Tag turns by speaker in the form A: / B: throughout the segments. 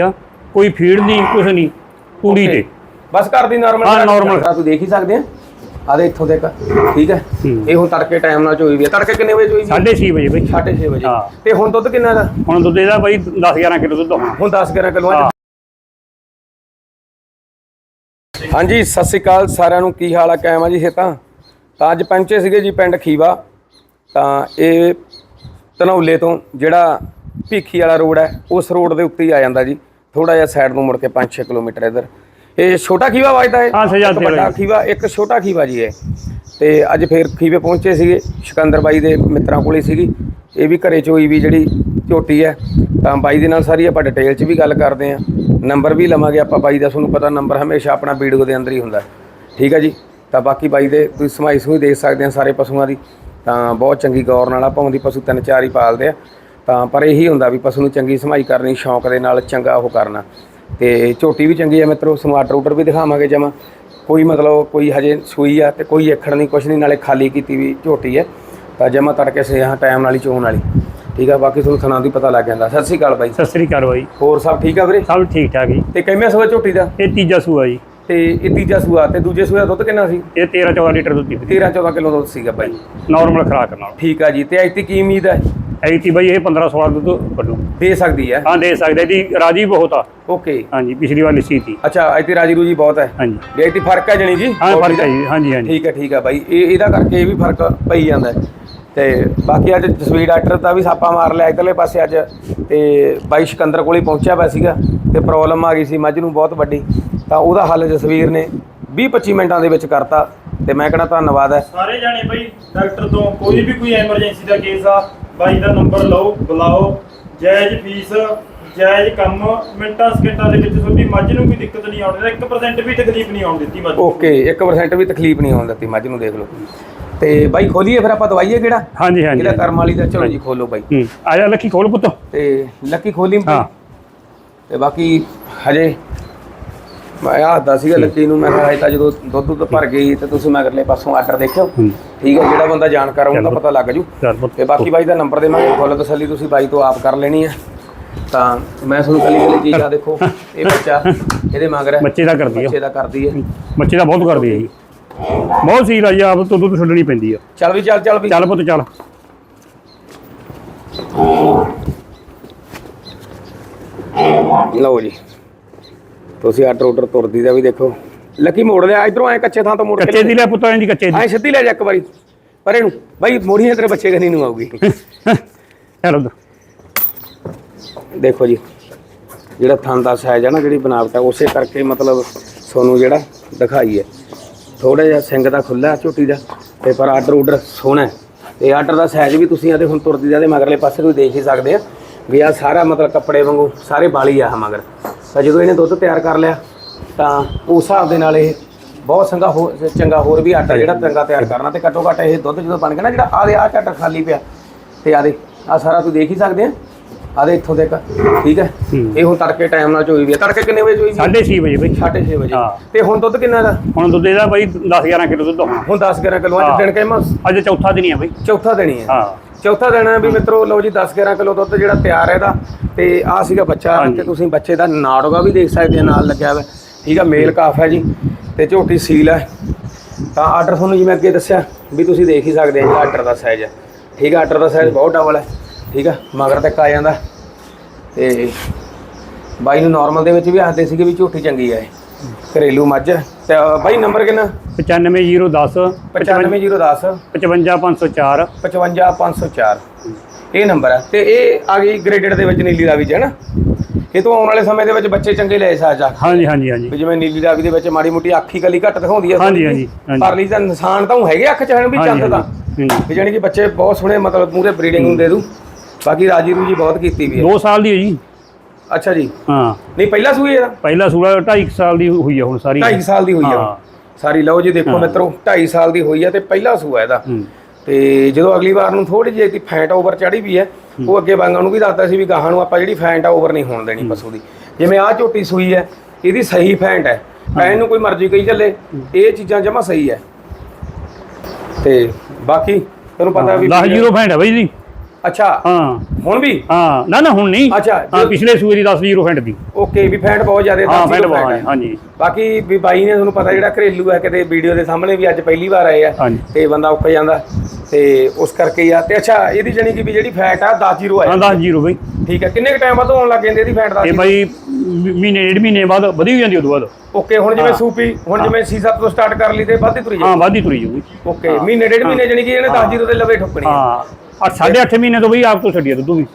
A: ਆ ਕੋਈ ਫੀਡ ਨਹੀਂ ਕੁਝ ਨਹੀਂ ਤੂੜੀ ਤੇ।
B: ਬਸ ਘਰ ਦੀ ਨਾਰਮਲ
A: ਹਾਂ, normal।
B: ਤੁਸੀਂ ਦੇਖ ਹੀ ਸਕਦੇ ਆ। ਆਦੇ ਇੱਥੋਂ ਦੇਖ ਠੀਕ ਹੈ?
A: ਹੂੰ।
B: ਇਹ ਹੁਣ ਤੜਕੇ ਟਾਈਮ ਨਾਲ ਚੋਈ ਵੀ ਤੜਕੇ ਕਿੰਨੇ ਵਜੇ ਚੋਈ ਵੀ
A: 6:30 ਵਜੇ ਬਈ।
B: 6:30 ਵਜੇ।
A: ਹਾਂ।
B: ਤੇ ਹੁਣ ਦੁੱਧ ਕਿੰਨਾ ਦਾ?
A: ਹੁਣ ਦੁੱਧ ਇਹਦਾ ਬਈ 10 11 ਕਿਲੋ ਦੁੱਧ ਹੋਣਾ
B: ਹੁਣ 10 11 ਕਿਲੋ
A: ਹਾਂ।
B: ਹਾਂਜੀ ਸਤਿ ਸ਼੍ਰੀ ਅਕਾਲ ਸਾਰਿਆਂ ਨੂੰ। ਕੀ ਹਾਲ ਆ? ਕਾਇਮ ਆ ਜੀ ਇਹ ਤਾਂ? ਤਾਂ ਅੱਜ ਪਹੁੰਚੇ ਸੀਗੇ ਜੀ ਪਿੰਡ ਖੀਵਾ। ਤਾਂ ਇਹ ਧਨੌਲੇ ਤੋਂ ਜਿਹੜਾ ਭੀਖੀ ਵਾਲਾ ਰੋਡ ਹੈ ਉਸ ਰੋਡ ਦੇ ਉੱਤੇ ਹੀ ਆ ਜਾਂਦਾ ਜੀ। ਥੋੜਾ ਜਿਹਾ ਸਾਈਡ ਨੂੰ ਮੁੜ ਕੇ 5-6 ਕਿਲੋਮੀਟਰ ਇਧਰ। ਇਹ ਛੋਟਾ ਖੀਵਾ ਵੱਜਦਾ ਹੈ
A: ਹਾਂ, ਸਜਾਦ
B: ਵੱਡਾ। ਖੀਵਾ ਇੱਕ ਛੋਟਾ ਖੀਵਾ ਜੀ ਹੈ ਤੇ ਅੱਜ ਫੇਰ ਖੀਵੇ ਪਹੁੰਚੇ ਸੀਗੇ ਸਿਕੰਦਰ ਬਾਈ ਦੇ ਮਿੱਤਰਾਂ ਕੋਲੇ ਸੀਗੀ। ਇਹ ਵੀ ਘਰੇ ਚ ਹੋਈ ਵੀ ਜਿਹੜੀ ਝੋਟੀ ਹੈ ਤਾਂ ਬਾਈ ਦੇ ਨਾਲ ਸਾਰੀ ਆਪਾਂ ਡਿਟੇਲ 'ਚ ਵੀ ਗੱਲ ਕਰਦੇ ਆਂ ਨੰਬਰ ਵੀ ਲਵਾਂਗੇ ਆਪਾਂ ਬਾਈ ਦਾ ਤੁਹਾਨੂੰ ਪਤਾ ਨੰਬਰ ਹਮੇਸ਼ਾ ਆਪਣਾ ਵੀਡੀਓ ਦੇ ਅੰਦਰ ਹੀ ਹੁੰਦਾ। ਠੀਕ ਹੈ ਜੀ? ਤਾਂ ਬਾਕੀ ਬਾਈ ਦੇ ਤੁਸੀਂ ਸਮਾਈ ਸਮੂਈ ਦੇਖ ਸਕਦੇ ਆ ਸਾਰੇ ਪਸ਼ੂਆਂ ਦੀ। ਤਾਂ ਬਹੁਤ ਚੰਗੀ ਗੌਰ ਨਾਲ ਆਪਾਂ ਦੀ ਪਸ਼ੂ ਤਿੰਨ ਚਾਰ ਹੀ ਪਾਲਦੇ ਆ ਤਾਂ ਪਰ ਇਹੀ ਹੁੰਦਾ ਵੀ ਪਸ਼ੂ ਨੂੰ ਚੰਗੀ ਸਮਾਈ ਕਰਨੀ ਸ਼ੌਂਕ ਦੇ ਨਾਲ ਚੰਗਾ ਉਹ ਕਰਨਾ। ਤੇ ਝੋਟੀ ਵੀ ਚੰਗੀ ਹੈ ਮਿੱਤਰੋ ਸਮਾਰਟ ਰੂਟਰ ਵੀ ਦਿਖਾਵਾਂਗੇ ਜਮਾ। ਕੋਈ ਮਤਲਬ ਕੋਈ ਹਜੇ ਸੂਈ ਆ ਤੇ ਕੋਈ ਅੱਖੜ ਨਹੀਂ ਕੁਛ ਨਹੀਂ ਨਾਲੇ ਖਾਲੀ ਕੀਤੀ ਵੀ ਝੋਟੀ ਹੈ ਤਾਂ ਜਮਾ ਤੜਕੇ ਸੇ ਹਾਂ ਟਾਈਮ ਨਾਲ ਹੀ ਚੋਣ ਵਾਲੀ। ਠੀਕ ਆ ਬਾਕੀ ਤੁਹਾਨੂੰ ਥਣਾ ਦੀ ਪਤਾ ਲੱਗ ਜਾਂਦਾ। ਸਤਿ ਸ੍ਰੀ ਅਕਾਲ ਬਾਈ।
A: ਸਤਿ ਸ੍ਰੀ ਅਕਾਲ ਬਾਈ।
B: ਹੋਰ ਸਭ ਠੀਕ ਆ ਵੀਰੇ?
A: ਸਭ ਠੀਕ ਠਾਕ ਜੀ।
B: ਤੇ ਕਿੰਨੇ ਸੂਆ ਝੋਟੀ ਦਾ?
A: ਇਹ ਤੀਜਾ ਸੂਆ ਜੀ।
B: ਤੇ ਇਹ ਤੀਜਾ ਸੂਆ ਤੇ ਦੂਜੇ ਸੂਆ ਦਾ ਦੁੱਧ ਕਿੰਨਾ ਸੀ?
A: ਇਹ 13 14 ਲੀਟਰ ਦੁੱਧ ਦੀ
B: 13 14 ਕਿਲੋ ਦੁੱਧ ਸੀਗਾ ਬਾਈ।
A: ਨਾਰਮਲ ਖਰਾਕ ਨਾਲ।
B: ਠੀਕ ਆ ਜੀ ਤੇ ਅੱਜ ਤੇ ਕੀ ਉਮੀਦ ਹੈ
A: ਐਤੀ ਬਾਈ ਇਹ 15 16 ਦੁੱਧ ਕੱਢੂ
B: ਦੇ ਸਕਦੀ ਹੈ?
A: ਹਾਂ ਦੇ ਸਕਦੇ ਦੀ ਰਾਜੀ ਬਹੁਤ ਆ।
B: ਓਕੇ।
A: ਹਾਂਜੀ ਪਿਛਲੀ ਵਾਰ ਲਿੱਸੀ ਤੀ
B: ਅੱਛਾ ਅੱਜ ਤੇ ਰਾਜੀ ਰੂਜੀ ਬਹੁਤ ਹੈ।
A: ਹਾਂਜੀ।
B: ਵੀ ਅੱਜ ਤੇ ਫ਼ਰਕ ਹੈ ਜਣੀ ਜੀ?
A: ਹਾਂ ਫ਼ਰਕ ਹੈ ਜੀ ਹਾਂਜੀ ਹਾਂਜੀ।
B: ਠੀਕ ਹੈ ਠੀਕ ਹੈ ਬਾਈ। ਇਹ ਇਹਦਾ ਕਰਕੇ ਇਹ ਵੀ ਫ਼ਰਕ ਪਈ ਜਾਂਦਾ। ਤੇ ਬਾਕੀ ਅੱਜ ਜਸਵੀਰ ਡਾਕਟਰ ਦਾ ਵੀ ਸਾਪਾ ਮਾਰ ਲਿਆ ਇਧਰਲੇ ਪਾਸੇ ਅੱਜ। ਤੇ ਬਾਈ ਸਿਕੰਦਰ ਕੋਲ ਪਹੁੰਚਿਆ ਪਿਆ ਸੀਗਾ। ਤੇ ਪ੍ਰੋਬਲਮ ਆ ਗਈ ਸੀ ਮੱਝ ਨੂੰ ਬਹੁਤ ਵੱਡੀ। ਤਾਂ ਉਹਦਾ ਹੱਲ ਜਸਵੀਰ ਨੇ 20 25 ਮਿੰਟਾਂ ਦੇ ਵਿੱਚ ਕਰਤਾ। ਤੇ ਮੈਂ ਕਹਿੰਦਾ ਧੰਨਵਾਦ ਹੈ।
C: ਸਾਰੇ ਜਾਣੇ ਬਈ ਡਾਕਟਰ ਤੋਂ ਕੋਈ ਵੀ ਕੋਈ ਐਮਰਜੈਂਸੀ ਦਾ ਕੇਸ ਆ ਬਾਈ ਦਾ ਨੰਬਰ ਲਓ ਬੁਲਾਓ। ਜਾਇਜ਼ ਫੀਸ ਜਾਇਜ਼ ਕੰਮ ਮਿੰਟਾਂ ਸਕਿੰਟਾਂ ਦੇ ਵਿੱਚ ਤੁਹਾਡੀ ਮੱਝ ਨੂੰ ਕੋਈ ਦਿੱਕਤ ਨਹੀਂ ਆਉਣ ਦੇਣਾ 1% ਵੀ ਤਕਲੀਫ ਨਹੀਂ ਆਉਣ ਦਿੱਤੀ ਮੱਝ ਨੂੰ।
B: ਓਕੇ 1% ਵੀ ਤਕਲੀਫ ਨਹੀਂ ਹੋਣ ਦਿੱਤੀ ਮੱਝ ਨੂੰ ਦੇਖ ਲਓ। ਤੇ ਬਾਈ ਖੋਲੀਏ ਫਿਰ ਆਪਾਂ ਦਵਾਈਏ ਕਿਹੜਾ?
A: ਹਾਂਜੀ ਹਾਂਜੀ।
B: ਇਹਦਾ ਕਰਮ ਵਾਲੀ ਦਾ? ਚਲੋ ਜੀ ਖੋਲੋ ਬਾਈ।
A: ਆ ਜਾ ਲੱਖੀ ਖੋਲ ਪੁੱਤ।
B: ਤੇ ਲੱਕੀ ਖੋਲੀ
A: ਹਾਂ।
B: ਤੇ ਬਾਕੀ ਹਜੇ ਮੈਂ ਆਦਾ ਸੀਗਾ ਲੱਕੀ ਨੂੰ ਮੈਂ ਕਿਹਾ ਤਾਂ ਜਦੋਂ ਦੁੱਧ ਦੁੱਧ ਭਰ ਗਈ ਤੇ ਤੁਸੀਂ ਮਗਰਲੇ ਪਾਸੋਂ ਆਰਡਰ ਦੇਖਿਓ।
A: ਹੂੰ।
B: ਠੀਕ ਹੈ ਜਿਹੜਾ ਬੰਦਾ ਜਾਣਕਾਰ ਹੁੰਦਾ
A: ਚਲੋ।
B: ਪਤਾ। ਲੱਗ ਜੂ। ਤੇ ਬਾਕੀ ਬਾਈ ਦਾ ਨੰਬਰ ਦੇਵਾਂਗੇ ਫੁੱਲ ਤਸੱਲੀ ਤੁਸੀਂ ਬਾਈ ਤੋਂ ਆਪ ਕਰ ਲੈਣੀ ਹੈ। ਤਾਂ ਮੈਂ ਤੁਹਾਨੂੰ ਕੱਲੀ ਕੱਲੀ ਚੀਜ਼ ਆ ਦੇਖੋ ਇਹ ਬੱਚਾ ਇਹਦੇ ਮਗਰ ਹੈ।
A: ਬੱਚੇ ਦਾ ਕਰਦੀ ਆ।
B: ਬੱਚੇ ਦਾ ਕਰਦੀ ਹੈ।
A: ਬੱਚੇ ਦਾ ਬਹੁਤ ਕਰਦੀ ਹੈ ਜੀ। ਬਹੁਤ ਸੀ ਰਾਜੀ ਆਪ ਤੋਂ ਦੁੱਧ ਛੱਡਣੀ ਪੈਂਦੀ ਆ।
B: ਚੱਲ ਵੀ ਚੱਲ ਚੱਲ ਵੀ।
A: ਚੱਲ ਪੁੱਤ ਚੱਲ।
B: ਲਓ ਜੀ। ਤੁਸੀਂ ਆਰਡਰ ਆਰਡਰ ਤੁਰਦੀ ਦਾ ਵੀ ਦੇਖੋ। ਲੱਕੀ ਮੋੜ ਲਿਆ ਇਧਰੋਂ ਐ ਕੱਚੇ ਥਾਂ ਤੋਂ ਮੋੜ
A: ਕੱਚੇ ਦੀ ਲੈ ਪੁੱਤ ਦੀ ਕੱਚੇ ਦੀ।
B: ਐ ਸਿੱਧੀ ਲੈ ਜਾ ਇੱਕ ਵਾਰੀ। ਪਰੇ ਨੂੰ ਬਾਈ ਮੋੜੀਆਂ ਤੇਰੇ ਬੱਚੇ ਕਨੀ ਨੂੰ ਆਊਗੀ।
A: ਚੱਲ
B: ਦੇਖੋ ਜੀ ਜਿਹੜਾ ਥਣ ਦਾ ਸਾਈਜ਼ ਹੈ ਨਾ ਜਿਹੜੀ ਬਣਾਵਟ ਹੈ ਉਸੇ ਕਰਕੇ ਮਤਲਬ ਤੁਹਾਨੂੰ ਜਿਹੜਾ ਦਿਖਾਈ ਹੈ। ਥੋੜਾ ਜਿਹਾ ਸਿੰਘ ਦਾ ਖੁੱਲਾ ਝੋਟੀ ਦਾ ਤੇ ਪਰ ਆਰਡਰ ਆਰਡਰ ਸੋਹਣਾ। ਤੇ ਆਰਡਰ ਦਾ ਸਾਈਜ਼ ਵੀ ਤੁਸੀਂ ਇਹਦੇ ਹੁਣ ਤੁਰਦੀ ਦਾ ਮਗਰਲੇ ਪਾਸੇ ਤੁਸੀਂ ਦੇਖ ਹੀ ਸਕਦੇ ਆ। ਵੀ ਆ ਸਾਰਾ ਮਤਲਬ ਕੱਪੜੇ ਵਾਂਗੂ ਸਾਰੇ ਬਾਲੀ ਆ ਮਗਰ। ਤਾਂ ਜਦੋਂ ਇਹਨੇ ਦੁੱਧ ਤਿਆਰ ਕਰ ਲਿਆ ਤਾਂ ਉਸ ਹਿਸਾਬ ਦੇ ਨਾਲ ਇਹ ਬਹੁਤ ਸੰਗਾ ਹੋ ਚੰਗਾ ਹੋਰ ਵੀ ਆਟਾ ਜਿਹੜਾ ਚੰਗਾ ਤਿਆਰ ਕਰਨਾ ਤੇ ਘੱਟੋ ਘੱਟ ਇਹ ਦੁੱਧ ਜਦੋਂ ਬਣ ਗਿਆ ਨਾ ਜਿਹੜਾ ਆਦੇ ਆ ਆਟਾ ਖਾਲੀ ਪਿਆ ਤੇ ਆਦੇ ਆ ਸਾਰਾ ਤੁਸੀਂ ਦੇਖ ਹੀ ਸਕਦੇ ਆ? ਆਦੇ ਇੱਥੋਂ ਤੱਕ ਠੀਕ ਹੈ। ਇਹ ਹੁਣ ਤੜਕੇ ਟਾਈਮ ਨਾਲ ਚੋਈ ਵੀ ਹੈ ਤੜਕੇ ਕਿੰਨੇ ਵਜੇ ਚੋਈ ਵੀ
A: 6:30 ਵਜੇ ਬਈ।
B: 6:30 ਵਜੇ।
A: ਹਾਂ।
B: ਤੇ ਹੁਣ ਦੁੱਧ ਕਿੰਨਾ ਦਾ?
A: ਹੁਣ ਦੁੱਧ ਇਹਦਾ ਬਈ 10 11 ਕਿਲੋ ਦੁੱਧ ਹੋਣਾ
B: ਹੁਣ 10 11 ਕਿਲੋ ਅੱਜ
A: ਹਾਂ।
B: ਦਿਨ ਕਹਿਮਾ
A: ਅੱਜ ਚੌਥਾ ਦਿਨ ਹੀ ਆ ਬਈ।
B: ਚੌਥਾ ਦੇਣੀ ਹੈ
A: ਹਾਂ।
B: ਚੌਥਾ ਦੇਣਾ ਵੀ ਮਿੱਤਰੋ ਲਓ ਜੀ 10 11 ਕਿਲੋ ਦੁੱਧ ਜਿਹੜਾ ਤਿਆਰ ਹੈ ਇਹਦਾ। ਤੇ ਆ ਸੀਗਾ ਬੱਚਾ। ਤੇ ਤੁਸੀਂ ਬੱਚੇ ਦਾ ਨਾੜੋਗਾ ਵੀ ਦੇਖ ਸਕਦੇ ਆ ਨਾਲ ਲੱਗਿਆ ਹੋਇਆ। ਠੀਕ ਆ ਮੇਲ ਕਾਫ ਹੈ ਜੀ ਤੇ ਝੋਟੀ ਸੀਲ ਹੈ। ਤਾਂ ਆਰਡਰ ਤੁਹਾਨੂੰ ਜਿਵੇਂ ਅੱਗੇ ਦੱਸਿਆ ਵੀ ਤੁਸੀਂ ਦੇਖ ਹੀ ਸਕਦੇ ਆ ਜਿਹੜਾ ਆਰਡਰ ਦਾ ਸਾਈਜ਼ ਹੈ। ਠੀਕ ਆ ਆਰਡਰ ਦਾ ਸਾਈਜ਼ ਬਹੁਤ ਡਬਲ ਹੈ। ਠੀਕ ਆ ਮਗਰ ਤੱਕ ਆ ਜਾਂਦਾ। ਤੇ ਬਾਈ ਨੂੰ ਨਾਰਮਲ ਦੇ ਵਿੱਚ ਵੀ ਆਖਦੇ ਸੀਗੇ ਵੀ ਝੋਟੀ ਚੰਗੀ ਹੈ ਇਹ। ਘਰੇਲੂ ਮੱਝ। ਤੇ ਅ, ਬਾਈ ਨੰਬਰ ਕਿੰਨਾ?
A: 95010
B: 95010
A: 55504
B: 55504 ਇਹ ਨੰਬਰ ਹੈ। ਤੇ ਇਹ ਆ ਗਈ ਗ੍ਰੇਡਡ ਦੇ ਵਿੱਚ ਨੀਲੀ ਰਾਵੀ ਚ ਹੈ ਨਾ? ਇਹ ਤੋਂ ਆਉਣ ਵਾਲੇ ਸਮੇਂ ਦੇ ਵਿੱਚ ਬੱਚੇ ਚੰਗੇ ਲੈ ਸਕਦਾ ਜਾ
A: ਹਾਂਜੀ ਹਾਂਜੀ ਹਾਂਜੀ।
B: ਵੀ ਜਿਵੇਂ ਨੀਲੀ ਰਾਵੀ ਦੇ ਵਿੱਚ ਮਾੜੀ ਮੁੱਟੀ ਅੱਖੀ ਕਲੀ ਘੱਟ ਦਿਖਾਉਂਦੀ ਹੈ
A: ਹਾਂਜੀ, ਹਾਂਜੀ, ਹਾਂਜੀ।
B: ਪਰ ਲਈ ਤਾਂ ਨਿਸ਼ਾਨ ਤਾਂ ਹੈਗੇ ਅੱਖ ਚ ਹਨ ਵੀ
A: ਹਾਂਜੀ,
B: ਚੰਦ ਦਾ।
A: ਹਾਂਜੀ।
B: ਵੀ ਜਾਣੀ ਕਿ ਬੱਚੇ ਬਹੁਤ ਸੋਹਣੇ ਮਤਲਬ ਮੂਰੇ ਬਰੀਡਿੰਗ ਨੂੰ ਦੇ ਦੂ ਬਾਕੀ ਰਾਜੀ ਰੂਜੀ ਬਹੁਤ ਕੀਤੀ ਵੀ ਹੈ।
A: 2 ਸਾਲ ਦੀ ਹੈ ਜੀ।
B: ਅੱਛਾ ਜੀ।
A: ਹਾਂ।
B: ਨਹੀਂ ਪਹਿਲਾ ਸੂਈ ਇਹਦਾ
A: ਪਹਿਲਾ ਸੂਲਾ 2.5 ਸਾਲ ਦੀ ਹੋਈ ਆ ਹੁਣ ਸਾਰੀ।
B: 2.5 ਸਾਲ ਦੀ ਹੋਈ ਆ।
A: ਹਾਂ।
B: ਸਾਰੀ ਲਓ ਜੀ ਦੇਖੋ ਮਿੱਤਰੋ 2.5 ਸਾਲ ਦੀ ਹੋਈ ਆ ਤੇ ਪਹਿਲਾ ਸੂਆ ਇਹਦਾ। ਤੇ ਜਦੋਂ ਅਗਲੀ ਵਾਰ ਨੂੰ ਥੋੜੀ ਜਿਹੀ ਦੀ ਫੈਂਟ ਓਵਰ ਚੜੀ ਵੀ ਹੈ ਉਹ ਅੱਗੇ ਵਾਂਗਾਂ ਨੂੰ ਵੀ ਦੱਸਦਾ ਸੀ ਵੀ ਗਾਹਾਂ ਨੂੰ ਆਪਾਂ ਜਿਹੜੀ ਫੈਂਟ ਓਵਰ ਨਹੀਂ ਹੋਣ ਦੇਣੀ ਪਸ਼ੂ ਦੀ। ਜਿਵੇਂ ਆਹ ਝੋਟੀ ਸੂਈ ਹੈ ਇਹਦੀ ਸਹੀ ਫੈਂਟ ਹੈ। ਫੈਨ ਨੂੰ ਕੋਈ ਮਰਜ਼ੀ ਕਹੀ ਚੱਲੇ ਇਹ ਚੀਜ਼ਾਂ ਜਮਾ ਸਹੀ ਹੈ। ਤੇ ਬਾਕੀ ਤੁਹਾਨੂੰ ਪਤਾ ਵੀ
A: 10 ਜ਼ੀਰੋ ਫੈਂਡ ਹੈ ਬਈ ਜੀ
B: ਅੱਛਾ।
A: ਹਾਂ।
B: ਹੁਣ ਵੀ?
A: ਹਾਂ। ਨਾ ਨਾ ਹੁਣ ਨਹੀਂ।
B: ਅੱਛਾ,
A: ਹਾਂ
B: ਜੋ-
A: ਪਿਛਲੇ ਸੂਏ ਦੀ 10 ਜ਼ੀਰੋ ਫੈਂਟ ਦੀ।
B: ਓਕੇ ਵੀ ਫੈਟ ਬਹੁਤ ਜ਼ਿਆਦਾ
A: ਹਾਂ
B: ਦਸ
A: ਫੈਂਟ
B: ਕਿਲੋ
A: ਬਹੁਤ
B: ਹੈ।
A: ਹਾਂਜੀ।
B: ਬਾਕੀ ਵੀ ਬਾਈ ਨੇ ਤੁਹਾਨੂੰ ਪਤਾ ਜਿਹੜਾ ਘਰੇਲੂ ਹੈ ਕਿਤੇ ਵੀਡੀਓ ਦੇ ਸਾਹਮਣੇ ਵੀ ਅੱਜ ਪਹਿਲੀ ਵਾਰ ਆਏ ਆ।
A: ਹਾਂਜੀ।
B: ਤੇ ਬੰਦਾ ਉੱਕ ਜਾਂਦਾ। ਤੇ ਉਸ ਕਰਕੇ ਹੀ ਆ। ਤੇ ਅੱਛਾ ਇਹਦੀ ਜਾਨੀ ਕਿ ਵੀ ਜਿਹੜੀ ਫੈਟ ਆ 10 ਜ਼ੀਰੋ
A: ਹਾਂ
B: ਆ
A: 10 ਜ਼ੀਰੋ ਬਈ।
B: ਠੀਕ ਹੈ। ਕਿੰਨੇ ਕ ਟਾਈਮ ਬਾਅਦ ਹੋਣ ਲੱਗ ਜਾਂਦੀ ਇਹਦੀ ਫੈਟ
A: ਇਹ
B: 10
A: ਬਾਈ ਮ- ਮਹੀਨੇ ਡੇਢ ਮਹੀਨੇ ਬਾਅਦ ਵਧੀ ਹੋ ਜਾਂਦੀ ਉਦੋਂ ਬਾਅਦ।
B: ਓਕੇ ਹੁਣ ਜਿਵੇਂ
A: ਹਾਂ।
B: ਸੂਪੀ ਹੁਣ ਜਿਵੇਂ C7 ਤੋਂ ਸਟਾਰਟ ਕਰ ਲਈ ਤੇ ਵੱਧਦੀ ਤੁਰੀ
A: ਹਾਂ
B: ਜਾਊ
A: ਵਾਧੀ ਤੁਰੀ ਜਾਊਗੀ।
B: ਓਕੇ ਮਹੀਨੇ ਡੇਢ ਮਹੀਨੇ ਜਾਨੀ ਕਿ ਇਹਨੇ 10 ਜ਼ੀਰੋ ਦੇ ਲਵੇ ਠੁੱਕਣੀ ਆ।
A: ਹਾਂ। ਸਾਢੇ ਅੱਠ ਮਹੀਨੇ ਤੋਂ ਬਈ ਆਪ ਤੋਂ ਛੱਡੀ ਆ ਦੁੱਧ ਵੀ।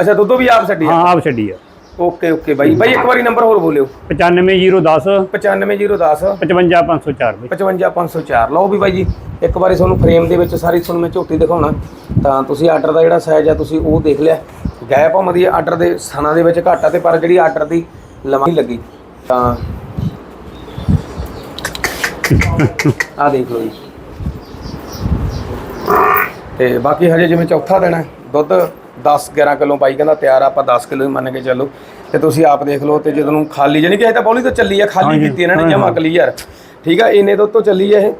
B: ਅੱਛਾ ਦੁੱਧੋ ਵੀ ਆਪ ਛੱਡੀ ਆ?
A: ਹਾਂ ਆਪ ਛੱਡੀ ਆ।
B: ਓਕੇ ਓਕੇ ਬਾਈ। ਬਾਈ ਇੱਕ ਵਾਰੀ ਨੰਬਰ ਹੋਰ ਬੋਲਿਓ।
A: 95010
B: 95010
A: 55504 ਬਈ।
B: 55504 ਲਓ ਵੀ ਬਾਈ ਜੀ ਇੱਕ ਵਾਰੀ ਤੁਹਾਨੂੰ ਫਰੇਮ ਦੇ ਵਿੱਚ ਸਾਰੀ ਤੁਹਾਨੂੰ ਮੈਂ ਝੋਟੀ ਦਿਖਾਉਣਾ। ਤਾਂ ਤੁਸੀਂ ਆਰਡਰ ਦਾ ਜਿਹੜਾ ਸਾਈਜ਼ ਆ ਤੁਸੀਂ ਉਹ ਦੇਖ ਲਿਆ। ਗੈਪ ਭਾਵੇਂ ਦੀ ਆਰਡਰ ਦੇ ਸਥਾਨਾਂ ਦੇ ਵਿੱਚ ਘੱਟ ਆ ਤੇ ਪਰ ਜਿਹੜੀ ਆਰਡਰ ਦੀ ਲੰਬਾਈ ਲੱਗੀ। ਤਾਂ ਆ ਦੇਖ ਲਓ ਜੀ। ਤੇ ਬਾਕੀ ਹਜੇ ਜਿਵੇਂ ਚੌਥਾ ਦਿਨ ਹੈ ਦੁੱਧ 10 11 ਕਿਲੋ ਬਾਈ ਕਹਿੰਦਾ ਤਿਆਰ ਆ ਆਪਾਂ 10 ਕਿਲੋ ਹੀ ਮੰਨ ਕੇ ਚੱਲੋ। ਤੇ ਤੁਸੀਂ ਆਪ ਦੇਖ ਲਓ ਤੇ ਜਦੋਂ ਨੂੰ ਖਾਲੀ ਜਾਨੀ ਕਿ ਇਹ ਤਾਂ ਬੌਲੀ ਤੋਂ ਚੱਲੀ ਆ ਖਾਲੀ ਕੀਤੀ ਇਹਨਾਂ ਨੇ ਜਮਾ। ਕਲੀਅਰ ਠੀਕ ਆ ਇੰਨੇ ਦੁੱਧ ਤੋਂ ਚੱਲੀ ਆ ਇਹ।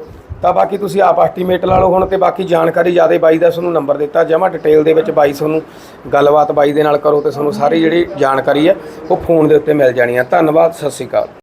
B: ਤਾਂ ਬਾਕੀ ਤੁਸੀਂ ਆਪ ਐਸਟੀਮੇਟ ਲਾ ਲਓ ਹੁਣ ਤੇ ਬਾਕੀ ਜਾਣਕਾਰੀ ਜ਼ਿਆਦਾ ਬਾਈ ਦਾ ਤੁਹਾਨੂੰ ਨੰਬਰ ਦਿੱਤਾ ਜਮਾ ਡਿਟੇਲ ਦੇ ਵਿੱਚ ਬਾਈ ਤੁਹਾਨੂੰ ਗੱਲਬਾਤ ਬਾਈ ਦੇ ਨਾਲ ਕਰੋ ਤੇ ਤੁਹਾਨੂੰ ਸਾਰੀ ਜਿਹੜੀ ਜਾਣਕਾਰੀ ਹੈ ਉਹ ਫੋਨ ਦੇ ਉੱਤੇ ਮਿਲ ਜਾਣੀ ਆ। ਧੰਨਵਾਦ ਸਤਿ ਸ਼੍ਰੀ ਅਕਾਲ।